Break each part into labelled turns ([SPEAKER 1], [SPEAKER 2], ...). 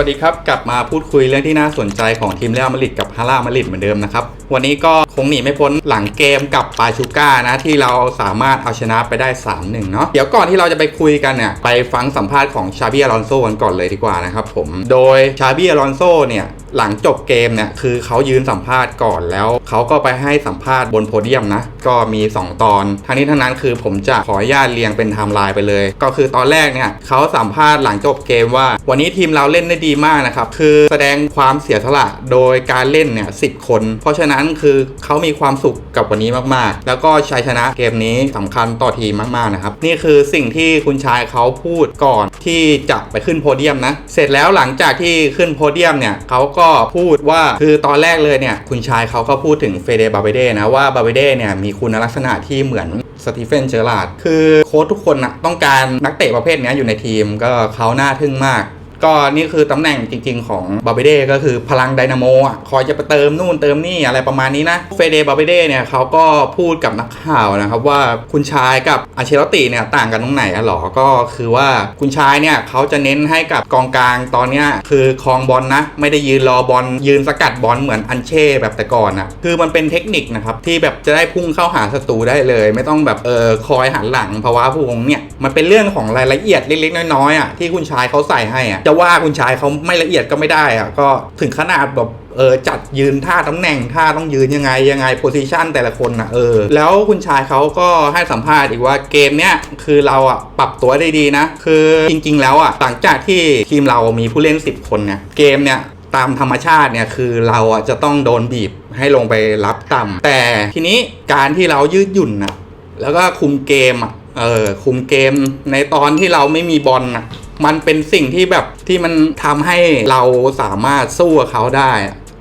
[SPEAKER 1] วัสดีครับ กลับมาพูดคุยเรื่องที่น่าสนใจของทีมเรอัลมาดริดกับฮาร่ามาดริดเหมือนเดิมนะครับ วันนี้ก็คงหนีไม่พ้นหลังเกมกับปาชูก้านะที่เราสามารถเอาชนะไปได้ 3-1 เนาะเดี๋ยวก่อนที่เราจะไปคุยกันเนี่ยไปฟังสัมภาษณ์ของชาบีอลอนโซกันก่อนเลยดีกว่านะครับผมโดยชาบีอลอนโซเนี่ยหลังจบเกมเนี่ยคือเขายืนสัมภาษณ์ก่อนแล้วเขาก็ไปให้สัมภาษณ์บนโพเดียมนะ ก็มี 2 ตอน ทั้งนี้ทั้งนั้นคือผมจะขออนุญาตเรียงเป็นไทม์ไลน์ไปเลย ก็คือตอนแรกเนี่ยเขาสัมภาษณ์หลังจบเกมว่า วันนี้ทีมเราเล่นได้ดีมากนะครับคือแสดงความเสียสละโดยการเล่นเนี่ยสิคน เพราะฉะนั้นคือเขามีความสุขกับวันนี้มากๆ แล้วก็ชัยชนะเกมนี้สำคัญต่อทีมมากๆนะครับ นี่คือสิ่งที่คุณชายเขาพูดก่อนที่จะไปขึ้นโพเดียมนะ เสร็จแล้วหลังจากที่ขึ้นโพเดียมเนี่ยเขาก็พูดว่าคือตอนแรกเลยเนี่ยคุณชายเขาก็พูดถึงเฟเดบาเบเดนะว่าบาเบเดเนี่ยมีคุณลักษณะที่เหมือนสตีเฟนเจอร์ลาร์ดคือโค้ชทุกคนนะต้องการนักเตะประเภทนี้อยู่ในทีมก็เขาน่าทึ่งมาก ก็นี่คือตำแหน่งจริง ๆ ของบาเบเดก็คือพลังไดนาโมอะคอยจะไปเติมนู่นเติมนี่อะไรประมาณนี้นะเฟเดบาเบเดเนี่ยเขาก็พูดกับนักข่าวนะครับว่าคุณชายกับอาเชลติเนี่ยต่างกันตรงไหนอะหรอก็คือว่าคุณชายเนี่ยเขาจะเน้นให้กับกองกลางตอนเนี้ยคือคลองบอลนะ ไม่ได้ยืนรอบอลยืนสกัดบอลเหมือนอันเช่แบบแต่ก่อนอะคือมันเป็นเทคนิคนะครับที่แบบจะได้พุ่งเข้าหาศัตรูได้เลย ไม่ต้องแบบเออคอยหันหลังภาวะพวงเนี่ยมันเป็นเรื่องของรายละเอียดเล็กๆน้อยๆอะที่คุณชายเขาใส่ให้อะจะว่าคุณชายเขาไม่ละเอียดก็ไม่ได้อะก็ถึงขนาดแบบเออจัดยืนท่าตำแหน่งท่าต้องยืนยังไงยังไงโพซิชันแต่ละคนนะเออแล้วคุณชายเขาก็ให้สัมภาษณ์อีกว่าเกมเนี้ยคือเราอะปรับตัวได้ดีนะ คือจริง ๆ แล้วอะหลังจากที่ทีมเรามีผู้เล่น 10 คนเนี่ยเกมเนี่ยตามธรรมชาติเนี่ยคือเราอะจะต้องโดนบีบให้ลงไปรับต่ำแต่ทีนี้การที่เรายืดหยุ่นนะแล้วก็คุมเกมอะเออคุมเกมในตอนที่เราไม่มีบอลนะ มันเป็นสิ่งที่แบบที่มันทำให้เราสามารถสู้กับเขาได้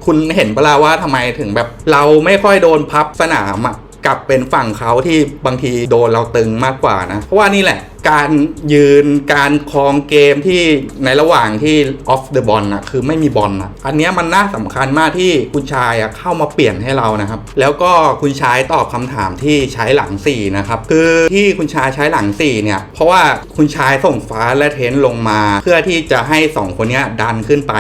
[SPEAKER 1] คุณเห็นเปล่าว่าทำไมถึงแบบเราไม่ค่อยโดนพับสนามอะกลับเป็นฝั่งเขาที่บางทีโดนเราตึงมากกว่านะ เพราะว่านี่แหละ การยืนการครองเกมที่ในระหว่างที่ off the ball นะคือไม่มีบอลนะอันเนี้ยมันน่าสำคัญมากที่คุณชายอะเข้ามาเปลี่ยนให้เรานะครับ แล้วก็คุณชายตอบคำถามที่ใช้หลัง4นะครับคือที่คุณชายใช้หลัง4เนี่ยเพราะว่าคุณชายส่งฟ้าและเทนลงมา เพื่อที่จะให้ 2 คนเนี้ยดันขึ้นไป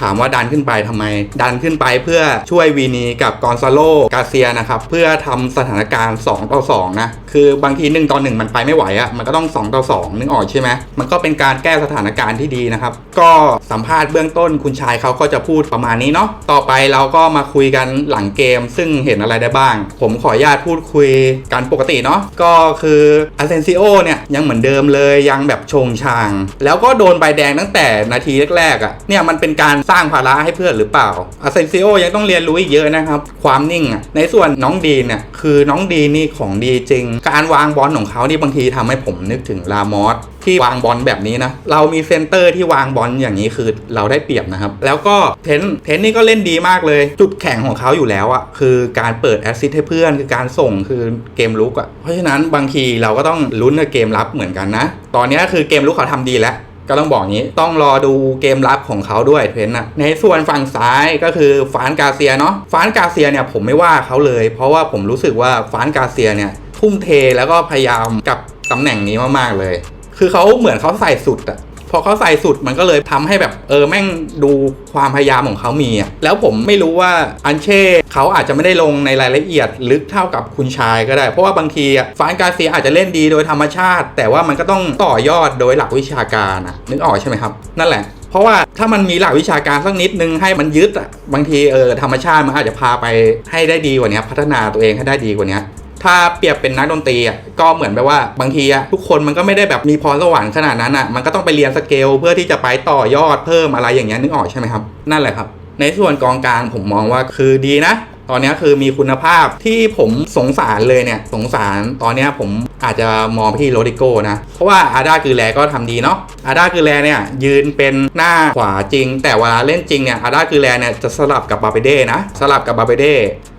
[SPEAKER 1] ถามว่าดันขึ้นไปทำไม ดันขึ้นไปเพื่อช่วยวีนีกับกอนซาโลกาเซียนะครับเพื่อทำสถานการณ์2ต่อ2นะคือบางที1ต่อ1มันไปไม่ไหวอะ่ะมันก็ต้อง2ต่อ2นึกออกใช่ไหมมันก็เป็นการแก้สถานการณ์ที่ดีนะครับ ก็สัมภาษณ์เบื้องต้นคุณชายเขาก็จะพูดประมาณนี้เนาะต่อไปเราก็มาคุยกันหลังเกม ซึ่งเห็นอะไรได้บ้าง ผมขออนุญาตพูดคุยกันปกติเนาะก็คืออาเซนซิโอเนี่ยยังเหมือนเดิมเลยยังแบบชงชาง แล้วก็โดนใบแดงตั้งแต่นาทีแรกๆอะ่ะเนี่ยมันเป็นการสร้างภาระให้เพื่อนหรือเปล่าอาเซนซิโอยังต้องเรียนรู้อีกเยอะนะครับ ความนิ่งอะ่ะในส่วนน้องดีเนี่ยคือน้องดีนี่ของดีจริง การวางบอลของเขานี่บางทีทำให้ผมนึกถึงลามอสที่วางบอลแบบนี้นะ เรามีเซนเตอร์ที่วางบอลอย่างนี้คือเราได้เปรียบนะครับ แล้วก็เทนเทนนี่ก็เล่นดีมากเลย จุดแข็งของเขาอยู่แล้วอะ่ะคือการเปิดแอสซิสต์ให้เพื่อนคือการส่งคือเกมลุกอะ่ะเพราะฉะนั้นบางทีเราก็ต้องลุ้นกับเกมรับเหมือนกันนะ ตอนนี้คือเกมลุกเขาทำดีแล้วก็ต้องบอกงี้ต้องรอดูเกมรับของเขาด้วยเทนนะในส่วนฝั่งซ้ายก็คือฟานกาเซียเนาะฟานกาเซียเนี่ยผมไม่ว่าเขาเลย เพราะว่าผมรู้สึกว่าฟานกาเซียเนี่ยทุ่มเทแล้วก็พยายามกับ ตำแหน่งนี้มากๆเลย คือเขาเหมือนเขาใส่สุดอะพอเขาใส่สุดมันก็เลยทำให้แบบเออแม่งดูความพยายามของเขามีอะแล้วผมไม่รู้ว่าอันเช่เขาอาจจะไม่ได้ลงในรายละเอียดลึกเท่ากับคุณชายก็ได้ เพราะว่าบางทีฟานกาเซียอาจจะเล่นดีโดยธรรมชาติ แต่ว่ามันก็ต้องต่อยอดโดยหลักวิชาการอะนึกออกใช่ไหมครับ นั่นแหละเพราะว่าถ้ามันมีหลักวิชาการสักนิดนึงให้มันยึดอะบางทีเออธรรมชาติมันอาจจะพาไปให้ได้ดีกว่านี้พัฒนาตัวเองให้ได้ดีกว่านี้ ถ้าเปรียบเป็นนักดนตรีอะก็เหมือนแบบว่าบางทีอะทุกคนมันก็ไม่ได้แบบมีพรสวรรค์ขนาดนั้นอะมันก็ต้องไปเรียนสเกลเพื่อที่จะไปต่อยอดเพิ่มอะไรอย่างเงี้ยนึกออกใช่ไหมครับ นั่นแหละครับ ในส่วนกองกลางผมมองว่าคือดีนะตอนนี้คือมีคุณภาพที่ผมสงสารเลยเนี่ย สงสารตอนนี้ผมอาจจะมองไปที่โรดิโก้นะ เพราะว่าอาดาคือแลก็ทำดีเนาะอาดาคือแลเนี่ย ยืนเป็นหน้าขวาจริง แต่เวลาเล่นจริงเนี่ยอาดาคือแลเนี่ย จะสลับกับบาเปเด้นะ สลับกับบาเปเด้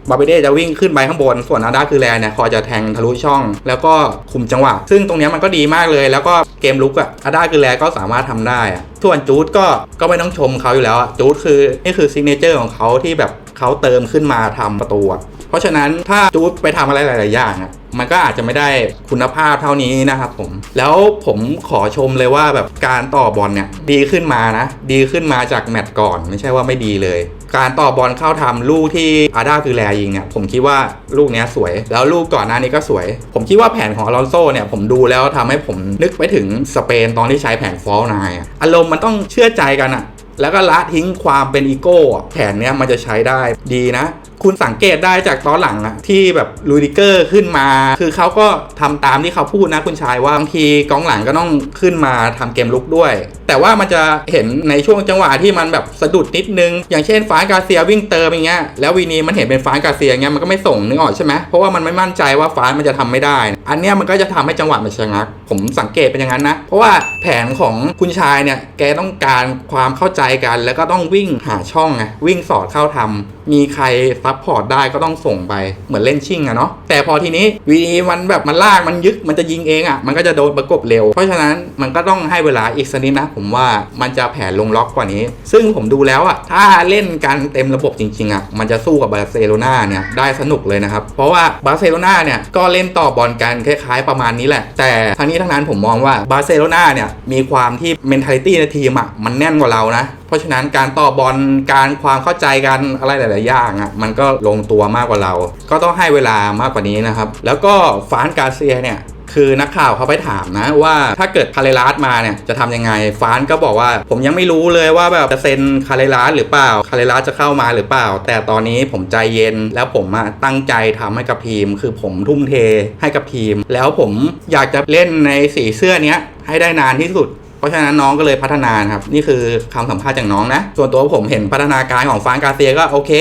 [SPEAKER 1] บาเบเด้จะวิ่งขึ้นไปข้างบน ส่วนอาดาคือแลเนี่ยคอยจะแทงทะลุช่อง แล้วก็คุมจังหวะ ซึ่งตรงนี้มันก็ดีมากเลย แล้วก็เกมลุกอะอาดาคือแลก็สามารถทำได้อะส่วนจูดก็ก็ไม่ต้องชมเขาอยู่แล้วจูดคือนี่คือซิกเนเจอร์ของเขาที่แบบเขาเติมขึ้นมาทำประตูเพราะฉะนั้นถ้าจูดไปทำอะไรหลาย ๆ อย่างอะมันก็อาจจะไม่ได้คุณภาพเท่านี้นะครับผม แล้วผมขอชมเลยว่าแบบการต่อบอลเนี่ยดีขึ้นมานะ ดีขึ้นมาจากแมตช์ก่อน ไม่ใช่ว่าไม่ดีเลย การต่อบอลเข้าทำลูกที่อาด้าคือแลยิงเนี่ยผมคิดว่าลูกเนี้ยสวย แล้วลูกก่อนหน้านี้ก็สวย ผมคิดว่าแผนของอลอนโซเนี่ยผมดูแล้วทำให้ผมนึกไปถึงสเปนตอนที่ใช้แผนฟอลนายอารมณ์มันต้องเชื่อใจกันอะแล้วก็ละทิ้งความเป็นอีโก้แผนเนี้ยมันจะใช้ได้ดีนะ คุณสังเกตได้จากตอนหลังอะที่แบบลูดิเกอร์ขึ้นมา คือเขาก็ทำตามที่เขาพูดนะคุณชายว่าบางทีกองหลังก็ต้องขึ้นมาทำเกมลุกด้วย แต่ว่ามันจะเห็นในช่วงจังหวะที่มันแบบสะดุดนิดนึง อย่างเช่นฟานกาเซียวิ่งเติมอย่างเงี้ยแล้ววีนีมันเห็นเป็นฟานกาเซียอย่างเงี้ยมันก็ไม่ส่งนึกออกใช่ไหมเพราะว่ามันไม่มั่นใจว่าฟานมันจะทำไม่ได้ อันเนี้ยมันก็จะทำให้จังหวะมันชะงัก ผมสังเกตเป็นอย่างนั้นนะ เพราะว่าแผนของคุณชายเนี่ยแกต้องการความเข้าใจกัน แล้วก็ต้องวิ่งหาช่องไงวิ่งสอดเข้าทำมีใครซัพพอร์ตได้ก็ต้องส่งไปเหมือนเล่นชิ่งอะเนาะแต่พอทีนี้วีนีมันแบบมันลากมันยึกมันจะยิงเองอะมันก็จะโดนประกบเร็ว เพราะฉะนั้นมันก็ต้องให้เวลาอีกสักนิดนะผมว่ามันจะแผนลงล็อกกว่านี้ ซึ่งผมดูแล้วอะถ้าเล่นกันเต็มระบบจริงๆอะมันจะสู้กับบาร์เซโลนาเนี่ยได้สนุกเลยนะครับ เพราะว่าบาร์เซโลนาเนี่ยก็เล่นต่อบอลกันคล้ายๆประมาณนี้แหละ แต่ทั้งนี้ทั้งนั้นผมมองว่าบาร์เซโลนาเนี่ยมีความที่ mentality ในทีมอะมันแน่นกว่าเรานะเพราะฉะนั้นการต่อบอลการความเข้าใจกันอะไรหลาย ๆ อย่างอะมันก็ลงตัวมากกว่าเรา ก็ต้องให้เวลามากกว่านี้นะครับ แล้วก็ฟานกาเซียเนี่ย คือนักข่าวเขาไปถามนะว่าถ้าเกิดคาเรลัสมาเนี่ยจะทำยังไงฟานก็บอกว่า ผมยังไม่รู้เลยว่าแบบจะเซ็นคาเรลัสหรือเปล่าคาเรลัสจะเข้ามาหรือเปล่า แต่ตอนนี้ผมใจเย็นแล้วผมตั้งใจทำให้กับทีม คือผมทุ่มเทให้กับทีม แล้วผมอยากจะเล่นในสีเสื้อเนี้ยให้ได้นานที่สุดเพราะฉะนั้นน้องก็เลยพัฒนานครับ นี่คือคำสัมภาษณ์จากน้องนะ ส่วนตัวผมเห็นพัฒนาการของฟานกาเซียก็โอเค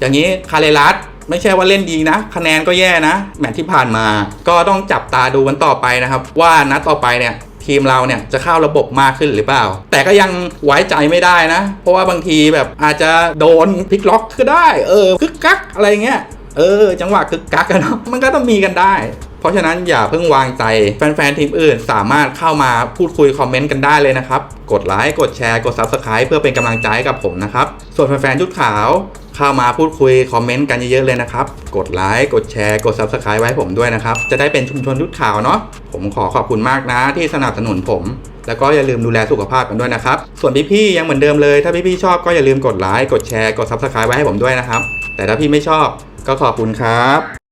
[SPEAKER 1] อย่างนี้คาเรลัส ไม่ใช่ว่าเล่นดีนะคะแนนก็แย่นะ แมตช์ที่ผ่านมา ก็ต้องจับตาดูกันต่อไปนะครับ ว่านัดต่อไปเนี่ยทีมเราเนี่ยจะเข้าระบบมากขึ้นหรือเปล่า แต่ก็ยังไว้ใจไม่ได้นะ เพราะว่าบางทีแบบอาจจะโดนพลิกล็อกก็ได้ เออคึกกักอะไรเงี้ย เออ จังหวะคึกกักกันเนาะ มันก็ต้องมีกันได้ เพราะฉะนั้นอย่าเพิ่งวางใจ แฟนๆ ทีมอื่นสามารถเข้ามาพูดคุยคอมเมนต์กันได้เลยนะครับ กดไลค์ กดแชร์ กด Subscribe เพื่อเป็นกำลังใจกับผมนะครับ ส่วนแฟนๆชุดขาว เข้ามาพูดคุยคอมเมนต์กันเยอะๆเลยนะครับ กดไลค์กดแชร์กด Subscribe ไว้ให้ผมด้วยนะครับ จะได้เป็นชุมชนยุดข่าวเนาะผมขอขอบคุณมากนะที่สนับสนุนผม แล้วก็อย่าลืมดูแลสุขภาพกันด้วยนะครับ ส่วนพี่ๆยังเหมือนเดิมเลย ถ้าพี่ๆชอบก็อย่าลืมกดไลค์กดแชร์กด Subscribe ไว้ให้ผมด้วยนะครับ แต่ถ้าพี่ไม่ชอบก็ขอบคุณครับ